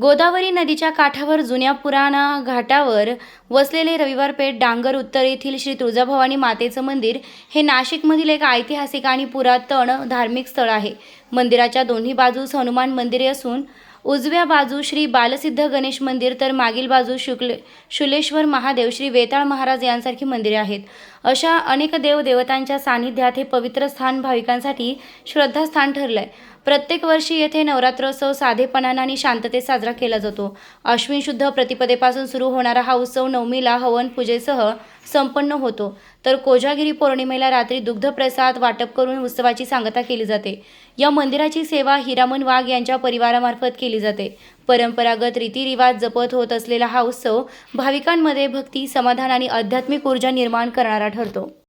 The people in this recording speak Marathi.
गोदावरी नदीच्या काठावर जुन्या पुराणा घाटावर वसलेले रविवार पेठ डांगर उत्तर येथील श्री तुळजाभवानी मातेचं मंदिर हे नाशिकमधील एक ऐतिहासिक आणि पुरातन धार्मिक स्थळ आहे. मंदिराच्या दोन्ही बाजूस हनुमान मंदिरे असून उजव्या बाजू श्री बालसिद्ध गणेश मंदिर तर मागील बाजू शुक्ल शुलेश्वर महादेव श्री वेताळ महाराज यांसारखी मंदिरे आहेत. अशा अनेक देवदेवतांच्या सानिध्यात हे पवित्र स्थान भाविकांसाठी श्रद्धास्थान ठरलं आहे प्रत्येक वर्षी येथे नवरात्रोत्सव साधेपणानं आणि शांततेत साजरा केला जातो. अश्विन शुद्ध प्रतिपदेपासून सुरू होणारा हा उत्सव नवमीला हवन पूजेसह संपन्न होतो. तर कोजागिरी पौर्णिमेला रात्री दुग्धप्रसाद वाटप करून उत्सवाची सांगता केली जाते. या मंदिराची सेवा हिरामन वाघ यांच्या परिवारामार्फत केली जाते. परंपरागत रीतिरिवाज जपत होत असलेला हा उत्सव भाविकांमध्ये भक्ती समाधान आणि आध्यात्मिक ऊर्जा निर्माण करणारा ठरतो.